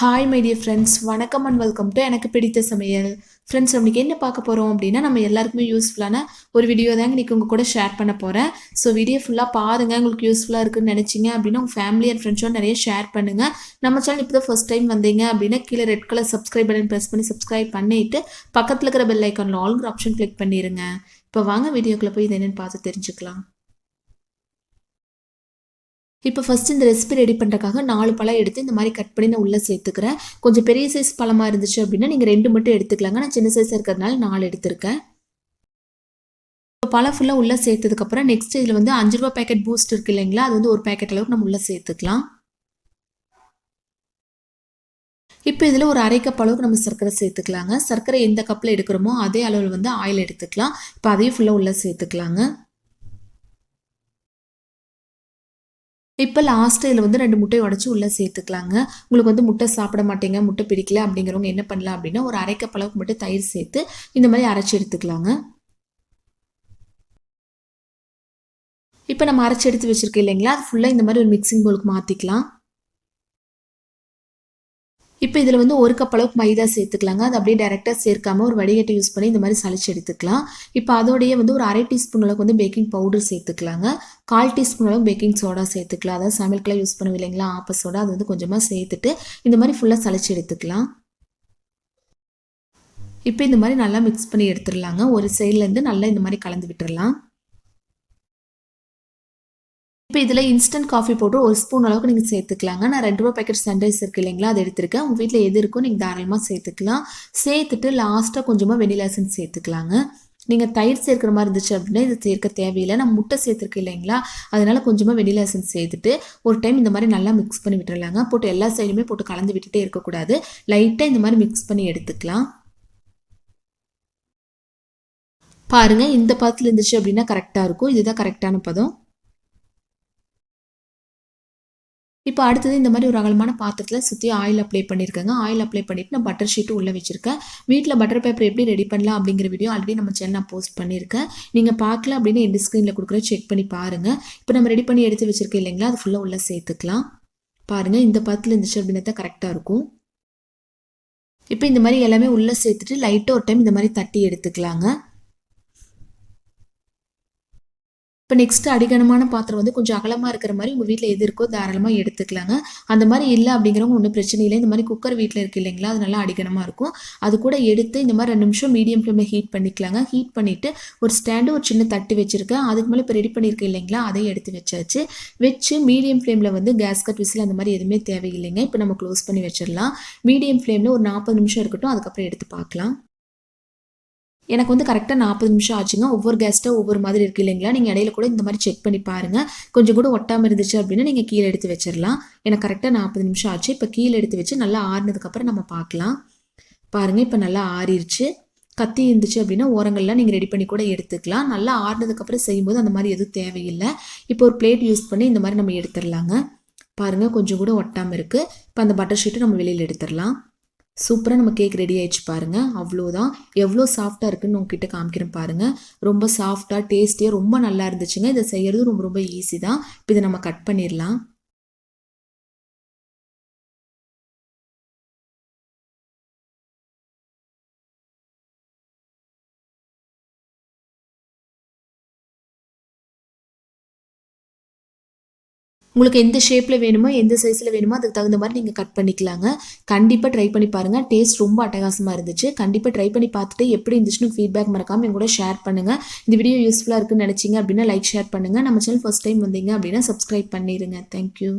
Hi my dear friends வணக்கம் and welcome to எனக்கு பிடித்த சமையல். ஃப்ரெண்ட்ஸ் நம்மளுக்கு என்ன பார்க்க போகிறோம் அப்படின்னா நம்ம எல்லாருக்குமே யூஸ்ஃபுல்லான ஒரு வீடியோ தாங்க இன்றைக்கி உங்கள் கூட ஷேர் பண்ண போகிறேன் ஸோ வீடியோ ஃபுல்லாக பாருங்கள் உங்களுக்கு யூஸ்ஃபுல்லாக இருக்குன்னு நினச்சிங்க அப்படின்னா உங்கள் ஃபேமிலி அண்ட் ஃப்ரெண்ட்ஸோட நிறைய ஷேர் பண்ணுங்கள் நம்ம சேனல் இப்போ தான் ஃபஸ்ட் டைம் வந்தீங்க அப்படின்னா கீழே red colour subscribe button press பண்ணி சப்ஸ்கிரைப் பண்ணிவிட்டு பக்கத்தில் இருக்கிற பெல் ஐக்கானில் ஆல்ங்கிற ஆப்ஷன் கிளிக் பண்ணிடுங்க இப்போ வாங்க வீடியோக்குள்ளே போய் இது என்னென்னு பார்த்து தெரிஞ்சுக்கலாம். இப்போ ஃபஸ்ட்டு இந்த ரெசிபி ரெடி பண்ணுறக்காக நாலு பழம் எடுத்து இந்த மாதிரி கட் பண்ணி நான் உள்ளே சேர்த்துக்கிறேன். கொஞ்சம் பெரிய சைஸ் பழமாக இருந்துச்சு அப்படின்னா நீங்கள் ரெண்டு மட்டும் எடுத்துக்கலாங்க. நான் சின்ன சைஸாக இருக்கிறதுனால நாலு எடுத்திருக்கேன். இப்போ பழம் ஃபுல்லாக உள்ளே சேர்த்ததுக்கப்புறம் நெக்ஸ்ட் இதில் வந்து அஞ்சு ரூபா பேக்கெட் பூஸ்ட் இருக்குது இல்லைங்களா? அது வந்து ஒரு பேக்கெட் அளவுக்கு நம்ம உள்ளே சேர்த்துக்கலாம். இப்போ இதில் ஒரு அரை கப் அளவுக்கு நம்ம சர்க்கரை சேர்த்துக்கலாங்க. சர்க்கரை எந்த கப்பில் எடுக்கிறோமோ அதே அளவில் வந்து ஆயில் எடுத்துக்கலாம். இப்போ அதையும் ஃபுல்லாக உள்ளே சேர்த்துக்கலாங்க. இப்போ லாஸ்ட்டு இதில் வந்து ரெண்டு முட்டையை உடச்சி உள்ளே சேர்த்துக்கலாங்க. உங்களுக்கு வந்து முட்டை சாப்பிட மாட்டேங்க முட்டை பிடிக்கல அப்படிங்கிறவங்க என்ன பண்ணலாம் அப்படின்னா ஒரு அரைக்கப் அளவுக்கு மட்டும் தயிர் சேர்த்து இந்த மாதிரி அரைச்சி எடுத்துக்கலாங்க. இப்போ நம்ம அரைச்சி எடுத்து வச்சுருக்கோம் இல்லைங்களா? அது ஃபுல்லாக இந்த மாதிரி ஒரு மிக்சிங் போலுக்கு மாற்றிக்கலாம் இப்போ இதில் வந்து ஒரு கப் அளவுக்கு மைதா சேர்த்துக்கலாங்க. அது அப்படியே டேரெக்டாக சேர்க்காம ஒரு வடிகட்டி யூஸ் பண்ணி இந்த மாதிரி சளிச்சு எடுத்துக்கலாம். இப்போ அதோடைய வந்து ஒரு அரை டீஸ்பூன் அளவுக்கு வந்து பேக்கிங் பவுடர் சேர்த்துக்கலாங்க. கால் டீஸ்பூன் அளவுக்கு பேக்கிங் சோடா சேர்த்துக்கலாம். அதாவது சமையலுக்குலாம் யூஸ் பண்ணுவோம் இல்லைங்களா ஆப்ப சோடா அது வந்து கொஞ்சமாக சேர்த்துட்டு இந்த மாதிரி ஃபுல்லாக சளிச்சு எடுத்துக்கலாம். இப்போ இந்த மாதிரி நல்லா மிக்ஸ் பண்ணி எடுத்துடலாங்க. ஒரு சைட்லேருந்து நல்லா இந்த மாதிரி கலந்து விட்டுடலாம். இப்போ இதில் இன்ஸ்டன்ட் காஃபி போட்டு ஒரு ஸ்பூன் அளவுக்கு நீங்கள் சேர்த்துக்கலாங்க. நான் ரெண்டு ரூபா பேக்கெட் சன்ரைஸ் இருக்கு இல்லைங்களா? அதை எடுத்திருக்கேன். உங்கள் வீட்டில் எது இருக்கோ நீங்கள் தாராளமாக சேர்த்துக்கலாம். சேர்த்துட்டு லாஸ்ட்டாக கொஞ்சமாக வெனிலா எசன்ஸ் சேர்த்துக்கலாங்க. நீங்கள் தயிர் சேர்க்குற மாதிரி இருந்துச்சு அப்படின்னா இது சேர்க்க தேவையில்லை. நான் முட்டை சேர்த்துருக்கு இல்லைங்களா? அதனால் கொஞ்சமாக வெனிலா எசன்ஸ் சேர்த்துட்டு ஒரு டைம் இந்த மாதிரி நல்லா மிக்ஸ் பண்ணி விட்டுறலாங்க. போட்டு எல்லா சைடுமே போட்டு கலந்து விட்டுட்டே இருக்கக்கூடாது. லைட்டாக இந்த மாதிரி மிக்ஸ் பண்ணி எடுத்துக்கலாம். பாருங்கள் இந்த பதத்தில் இருந்துச்சு அப்படின்னா கரெக்டாக இருக்கும். இதுதான் கரெக்டான பதம். இப்போ அடுத்தது இந்த மாதிரி ஒரு அகலமான பாத்திரத்தில் சுற்றி ஆயில் அப்ளை பண்ணியிருக்கேங்க. ஆயில் அப்ளை பண்ணிவிட்டு நான் பட்டர் ஷீட்டு உள்ளே வச்சுருக்கேன். வீட்டில் பட்டர் பேப்பர் எப்படி ரெடி பண்ணலாம் அப்படிங்கிற வீடியோ ஆல்ரெடி நம்ம சேனல் நான் போஸ்ட் பண்ணியிருக்கேன். நீங்கள் பார்க்கல அப்படின்னு எந்த ஸ்க்ரீனில் கொடுக்குற செக் பண்ணி பாருங்கள் இப்போ நம்ம ரெடி பண்ணி எடுத்து வச்சுருக்கேன் இல்லைங்களா? அது ஃபுல்லாக உள்ளே சேர்த்துக்கலாம். பாருங்கள் இந்த பாத்தில் இருந்துச்சு அப்படின்னா தான் கரெக்டாக இருக்கும். இப்போ இந்த மாதிரி எல்லாமே உள்ளே சேர்த்துட்டு லைட்டாக ஒரு டைம் இந்த மாதிரி தட்டி எடுத்துக்கலாங்க. இப்போ நெக்ஸ்ட் அடிகனமான பாத்திரம் வந்து கொஞ்சம் அகலமாக இருக்கிற மாதிரி உங்கள் வீட்டில் எது இருக்கோ தாராளமாக எடுத்துக்கலாங்க. அந்த மாதிரி இல்லை அப்படிங்கிறவங்க ஒன்றும் பிரச்சனை இல்லை. இந்த மாதிரி குக்கர் வீட்டில் இருக்குது இல்லைங்களா? அது நல்லா அடிகனமாக இருக்கும். அது கூட எடுத்து இந்த மாதிரி ரெண்டு நிமிஷம் மீடியம் ஃப்ளேமில் ஹீட் பண்ணிக்கலாங்க. ஹீட் பண்ணிவிட்டு ஒரு ஸ்டாண்டு ஒரு சின்ன தட்டு வச்சுருக்கேன். அதுக்கு மேலே இப்போ ரெடி பண்ணியிருக்கேன் இல்லைங்களா? அதையும் எடுத்து வச்சாச்சு. வச்சு மீடியம் ஃப்ளேமில் வந்து கேஸ் கட் விசில் அந்த மாதிரி எதுவுமே தேவையில்லைங்க. இப்போ நம்ம க்ளோஸ் பண்ணி வச்சிடலாம். மீடியம் ஃப்ளேமில் ஒரு நாற்பது நிமிஷம் இருக்கட்டும். அதுக்கப்புறம் எடுத்து பார்க்கலாம். எனக்கு வந்து கரெக்டாக நாற்பது நிமிஷம் ஆச்சுங்க. ஒவ்வொரு கேஸ்ட்டாக ஒவ்வொரு மாதிரி இருக்குது இல்லைங்களா? நீங்கள் இடையில கூட இந்த மாதிரி செக் பண்ணி பாருங்கள் கொஞ்சம் கூட ஒட்டாமல் இருந்துச்சு அப்படின்னா நீங்கள் கீழே எடுத்து வச்சிடலாம் எனக்கு கரெக்டாக நாற்பது நிமிஷம் ஆச்சு. இப்போ கீழே எடுத்து வச்சு நல்லா ஆறுனதுக்கப்புறம் நம்ம பார்க்கலாம். பாருங்கள் இப்போ நல்லா ஆறிடுச்சு கத்தி இருந்துச்சு அப்படின்னா ஓரங்கள்லாம் நீங்கள் ரெடி பண்ணி கூட எடுத்துக்கலாம். நல்லா ஆறுனதுக்கப்புறம் செய்யும்போது அந்த மாதிரி எதுவும் தேவையில்லை. இப்போ ஒரு பிளேட் யூஸ் பண்ணி இந்த மாதிரி நம்ம எடுத்துடலாங்க பாருங்கள் கொஞ்சம் கூட ஒட்டாமல் இருக்குது இப்போ அந்த பட்டர் ஷீட்டை நம்ம வெளியில் எடுத்துடலாம் சூப்பராக நம்ம கேக் ரெடி ஆயிடுச்சு பாருங்கள் அவ்வளோதான் எவ்வளோ சாஃப்டாக இருக்குன்னு உங்ககிட்ட காமிக்கிறேன் பாருங்கள் ரொம்ப சாஃப்டாக டேஸ்டியாக ரொம்ப நல்லா இருந்துச்சுங்க. இதை செய்கிறது ரொம்ப ரொம்ப ஈஸி தான். இப்போ இதை நம்ம கட் பண்ணிடலாம். உங்களுக்கு எந்த ஷேப்பில் வேணுமோ எந்த சைஸில் வேணுமோ அதுக்கு தகுந்த மாதிரி நீங்கள் கட் பண்ணிக்கலாங்க. கண்டிப்பாக ட்ரை பண்ணி பாருங்கள் டேஸ்ட் ரொம்ப அட்டகாசமாக இருந்துச்சு. கண்டிப்பாக ட்ரை பண்ணி பார்த்துட்டு எப்படி இருந்துச்சுன்னு ஃபீட்பேக் மறக்காமல் என் கூட ஷேர் பண்ணுங்கள் இந்த வீடியோ யூஸ்ஃபுல்லாக இருக்குன்னு நினச்சிங்க அப்படின்னா லைக் ஷேர் பண்ணுங்கள் நம்ம சேனல் ஃபஸ்ட் டைம் வந்தீங்க அப்படின்னா சப்ஸ்கிரைப் பண்ணிடுங்க தேங்க்யூ